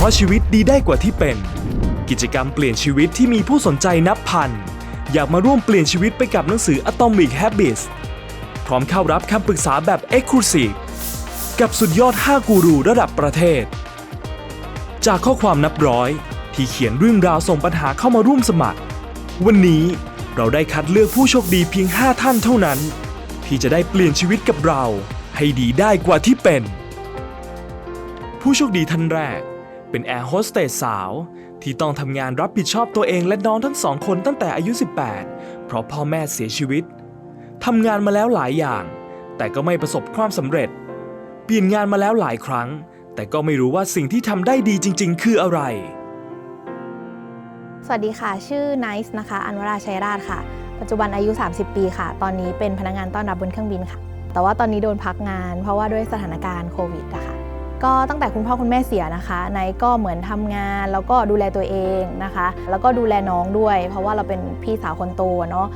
เพราะชีวิตดีได้กว่าที่เป็น กิจกรรมเปลี่ยนชีวิตที่มีผู้สนใจนับพัน อยากมาร่วมเปลี่ยนชีวิตไปกับหนังสือ Atomic Habits พร้อมเข้ารับคำปรึกษาแบบ Exclusive กับสุดยอด 5 กูรูระดับประเทศ จากข้อความนับร้อย ที่เขียนเรื่องราวส่งปัญหาเข้ามาร่วมสมัคร วันนี้เราได้คัดเลือกผู้โชคดีเพียง 5 ท่านเท่านั้น ที่จะได้เปลี่ยนชีวิตกับเรา ให้ดีได้กว่าที่เป็น ผู้โชคดีท่านแรก เป็นแอร์โฮสเตสสาว ที่ต้องทำงานรับผิดชอบตัวเองและน้องทั้งสองคนตั้งแต่อายุ 18 เพราะพ่อแม่เสียชีวิตทำงานมาแล้วหลายอย่าง แต่ก็ไม่ประสบความสำเร็จ เปลี่ยนงานมาแล้วหลายครั้ง แต่ก็ไม่รู้ว่าสิ่งที่ทำได้ดีจริง ๆ คืออะไร สวัสดีค่ะ ชื่อไนซ์นะคะ อันวราชัยราชค่ะ ปัจจุบันอายุ 30 ปีค่ะ ตอนนี้เป็นพนักงานต้อนรับบนเครื่องบินค่ะ แต่ว่าตอนนี้โดนพักงาน เพราะว่าด้วยสถานการณ์โควิดอะค่ะ ก็ตั้งแต่คุณพ่อคุณแม่เสียนะคะไนก็เหมือนทำงานแล้วก็ดูแลตัวเองนะคะ แล้วก็ดูแลน้องด้วย เพราะว่าเราเป็นพี่สาวคนโตเนาะ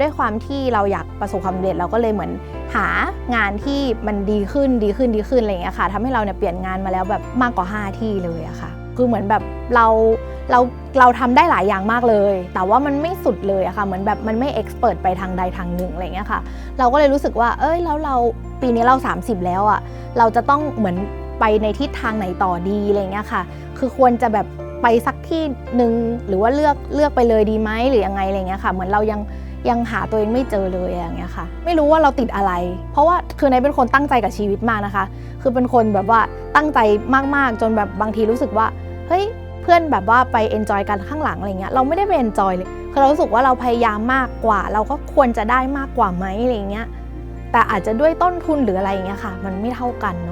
ด้วยความที่เราอยากประสบความสำเร็จเราก็เลยเหมือนหางานที่มันดีขึ้นดีขึ้นดีขึ้นอะไรอย่างเงี้ยค่ะทำให้เราเนี่ยเปลี่ยนงานมาแล้วแบบมากกว่า 5 ที่เลยอะค่ะ คือเหมือนแบบเราเราเราทำได้หลายอย่างมากเลย แต่ว่ามันไม่สุดเลยอะค่ะ เหมือนแบบมันไม่เอ็กซ์เพรสไปทางใดทางหนึ่งอะไรอย่างเงี้ยค่ะ เราก็เลยรู้สึกว่า เอ้ยแล้วเราปีนี้เรา 30 แล้วอะเราจะต้องเหมือน ไปในทิศทางไหนต่อดีอะไรเงี้ยค่ะ คือควรจะแบบไปสักที่หนึ่งหรือว่าเลือกเลือกไปเลยดีไหมหรือยังไงอะไรเงี้ยค่ะ เหมือนเรายังยังหาตัวเองไม่เจอเลยอย่างเงี้ยค่ะ ไม่รู้ว่าเราติดอะไร เพราะว่าคือในเป็นคนตั้งใจกับชีวิตมากนะคะ คือเป็นคนแบบว่าตั้งใจมากๆ จนแบบบางทีรู้สึกว่าเฮ้ยเพื่อนแบบว่าไปเอนจอยกันข้างหลังอะไรเงี้ยเราไม่ได้ไปเอนจอยเลยคือเรารู้สึกว่าเราพยายามมากกว่า เราก็ควรจะได้มากกว่าไหมอะไรเงี้ยแต่อาจจะด้วยต้นทุนหรืออะไรเงี้ยค่ะ มันไม่เท่ากันเนาะ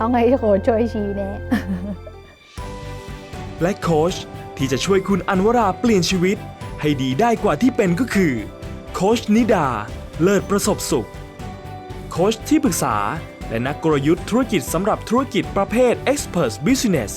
ต้องให้โค้ชช่วยชี้แนะ และโค้ชที่จะช่วยคุณอันวราเปลี่ยนชีวิต ให้ดีได้กว่าที่เป็นก็คือ โค้ชนิดา เลิศประสบสุข โค้ชที่ปรึกษา และนักกลยุทธ์ธุรกิจสำหรับธุรกิจประเภท Expert Business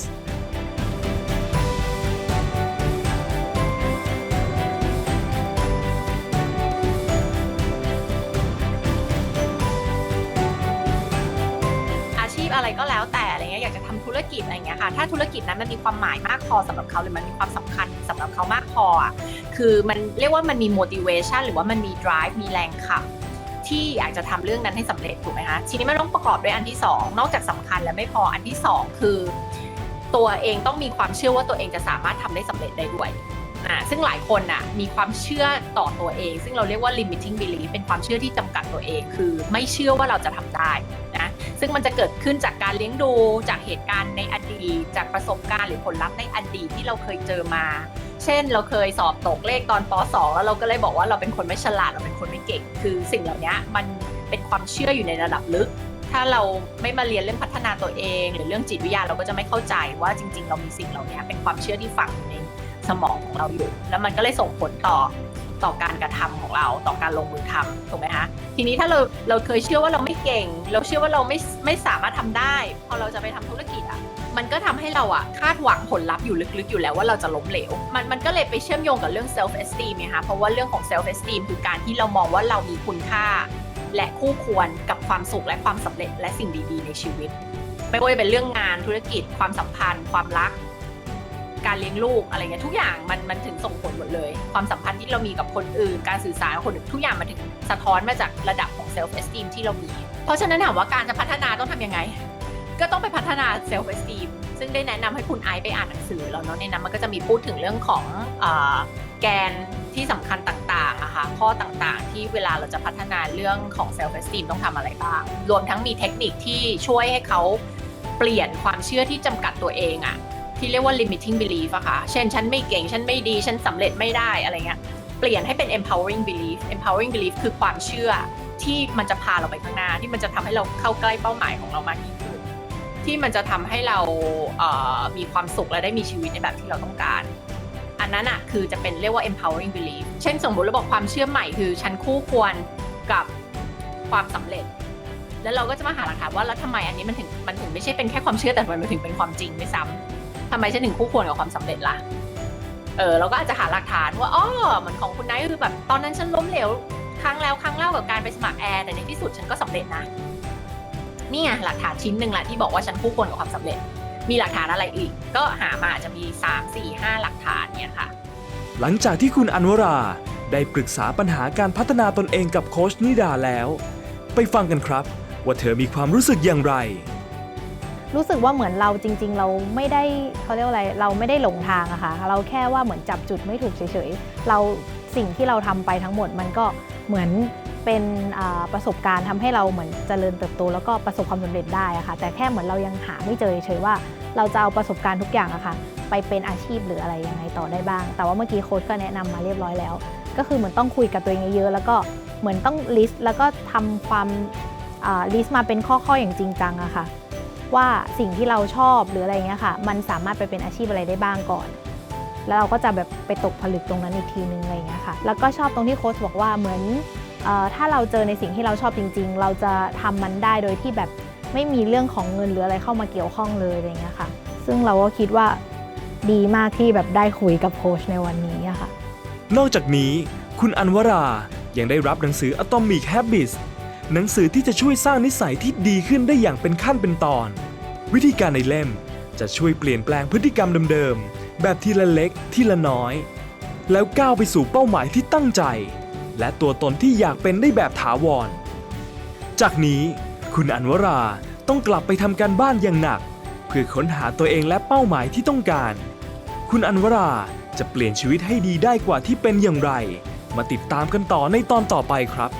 อะไรก็แล้วแต่อะไรเงี้ยอยากจะทำธุรกิจอะไรเงี้ยค่ะถ้าธุรกิจนั้นมันมีความหมายมากพอสำหรับเขาหรือมันมีความสำคัญสำหรับเขามากพออะคือมันเรียกว่ามันมี motivation หรือว่ามันมี drive มีแรงขับที่อยากจะทำเรื่องนั้นให้สำเร็จถูกไหมคะทีนี้มันต้องประกอบด้วยอันที่ 2 นอกจากสำคัญแล้วไม่พออันที่ 2 คือ ตัวเองต้องมีความเชื่อว่าตัวเองจะสามารถทำได้สำเร็จได้ด้วยอ่าซึ่งหลายคนน่ะมีความเชื่อต่อตัวเอง ซึ่งเราเรียกว่า limiting belief เป็นความเชื่อที่จำกัดตัวเอง คือไม่เชื่อว่าเราจะทำได้ ซึ่งมันจะเกิดขึ้นจากการเลี้ยงดูจากเหตุการณ์ในอดีต จากประสบการณ์หรือผลลัพธ์ในอดีตที่เราเคยเจอมา เช่นเราเคยสอบตกเลขตอนป .2 แล้วเราก็เลยบอกว่าเราเป็นคนไม่ฉลาดเราเป็นคนไม่เก่ง คือสิ่งเหล่านี้มันเป็นความเชื่ออยู่ในระดับลึก ถ้าเราไม่มาเรียนเรื่องพัฒนาตัวเอง หรือเรื่องจิตวิทยาเราก็จะไม่เข้าใจว่าจริง ๆ เรามีสิ่งเหล่านี้เป็นความเชื่อที่ฝังอยู่ในสมองของเราอยู่ แล้วมันก็เลยส่งผลต่อ ต่อการกระทำของเราต่อการลงมือทำถูกไหมคะทีนี้ถ้าเราเราเคยเชื่อว่าเราไม่เก่ง เราเชื่อว่าเราไม่ไม่สามารถทำได้ พอเราจะไปทำธุรกิจอะมันก็ทำให้เราอะคาดหวังผลลัพธ์อยู่ลึกๆอยู่แล้วว่าเราจะล้มเหลว มันมันก็เลยไปเชื่อมโยงกับเรื่อง self esteem ไงคะเพราะว่าเรื่องของ self esteem คือการที่เรามองว่าเรามีคุณค่า และคู่ควรกับความสุขและความสำเร็จและสิ่งดีๆ ในชีวิต ไม่ว่าจะเป็นเรื่องงานธุรกิจ ความสัมพันธ์ ความรัก การเลี้ยงลูกอะไรเงี้ยทุกอย่างมันมันถึงส่งผลหมดเลย ความสัมพันธ์ที่เรามีกับคนอื่น การสื่อสารกับคนอื่นทุกอย่างมันถึงสะท้อนมาจากระดับของ self esteem ที่เรามี เพราะฉะนั้นถามว่าการจะพัฒนาต้องทำยังไง ก็ต้องไปพัฒนา self esteem ซึ่งได้แนะนำให้คุณไอซ์ไปอ่านหนังสือแล้วเนาะในนั้นมันก็จะมีพูดถึงเรื่องของอแกนที่สำคัญต่างๆนะคะข้อต่างๆ ที่เวลาเราจะพัฒนาเรื่องของ self esteem ต้องทำอะไรบ้าง รวมทั้งมีเทคนิคที่ช่วยให้เขาเปลี่ยนความเชื่อที่จำกัดตัวเองอะ ที่เรียกว่า limiting belief อะค่ะเช่นฉันไม่เก่งฉันไม่ดีฉันสำเร็จไม่ได้อะไรเงี้ยเปลี่ยนให้เป็น empowering belief empowering belief คือความเชื่อที่มันจะพาเราไปข้างหน้า ที่มันจะทำให้เราเข้าใกล้เป้าหมายของเรามากยิ่งขึ้นที่มันจะทำให้เราเมีความสุขและได้มีชีวิตในแบบที่เราต้องการ อันนั้นอะคือจะเป็นเรียกว่า empowering belief เช่นสมมติเราบอกความเชื่อใหม่คือฉันคู่ควรกับความสำเร็จแล้วเราก็จะมาหาหลักฐานว่าแล้วทำไมอันนี้มันถึงมันถึงไม่ใช่เป็นแค่ความเชื่อแต่มันถึงเป็นความจริงด้วยซ้ำ ทำไมฉันถึงคู่ควรกับความสำเร็จล่ะ เออเราก็อาจจะหาหลักฐานว่าอ๋อเหมือนของคุณไนท์คือแบบตอนนั้นฉันล้มเหลวครั้งแล้วครั้งเล่ากับการไปสมัครแอร์แต่ในที่สุดฉันก็สำเร็จนะนี่ไงหลักฐานชิ้นหนึ่งแหละที่บอกว่าฉันคู่ควรกับความสำเร็จ มีหลักฐานอะไรอีก ก็หามาจะมี 3 4 5 หลักฐานเนี่ยค่ะ หลังจากที่คุณอันวราได้ปรึกษาปัญหาการพัฒนาตนเองกับโคชนิดาแล้ว ไปฟังกันครับ ว่าเธอมีความรู้สึกอย่างไร รู้สึกว่าเหมือนเราจริง ๆ เราไม่ได้เขาเรียกว่าอะไร เราไม่ได้หลงทางอะค่ะ เราแค่ว่าเหมือนจับจุดไม่ถูกเฉยๆ เราสิ่งที่เราทำไปทั้งหมดมันก็เหมือนเป็นประสบการณ์ทำให้เราเหมือนเจริญเติบโตแล้วก็ประสบความสำเร็จได้อะค่ะ แต่แค่เหมือนเรายังหาไม่เจอเฉยๆว่า เราจะเอาประสบการณ์ทุกอย่างอะค่ะ ไปเป็นอาชีพหรืออะไรยังไงต่อได้บ้าง แต่ว่าเมื่อกี้โค้ชก็แนะนำมาเรียบร้อยแล้ว ก็คือเหมือนต้องคุยกับตัวเองเยอะๆแล้วก็เหมือนต้องลิสต์แล้วก็ทำความลิสต์มาเป็นข้อๆอย่างจริงจังอะค่ะ ว่าสิ่งที่เราชอบหรืออะไรเงี้ยค่ะ มันสามารถไปเป็นอาชีพอะไรได้บ้างก่อน แล้วเราก็จะแบบไปตกผลึกตรงนั้นอีกทีนึงอะไรเงี้ยค่ะ แล้วก็ชอบตรงที่โค้ชบอกว่าเหมือนออถ้าเราเจอในสิ่งที่เราชอบจริง ๆ เราจะทำมันได้โดยที่แบบไม่มีเรื่องของเงินหรืออะไรเข้ามาเกี่ยวข้องเลยอะไรเงี้ยค่ะ ซึ่งเราก็คิดว่าดีมากที่แบบได้คุยกับโค้ชในวันนี้ค่ะ นอกจากนี้คุณอันวรายังได้รับหนังสือ Atomic Habits หนังสือที่จะช่วยสร้างนิสัยที่ดีขึ้นได้อย่างเป็นขั้นเป็นตอน วิธีการในเล่มจะช่วยเปลี่ยนแปลงพฤติกรรมเดิมๆ แบบทีละเล็กทีละน้อย แล้วก้าวไปสู่เป้าหมายที่ตั้งใจ และตัวตนที่อยากเป็นได้แบบถาวร จากนี้คุณอันวราต้องกลับไปทำการบ้านอย่างหนัก เพื่อค้นหาตัวเองและเป้าหมายที่ต้องการ คุณอันวราจะเปลี่ยนชีวิตให้ดีได้กว่าที่เป็นอย่างไร มาติดตามกันต่อในตอนต่อไปครับ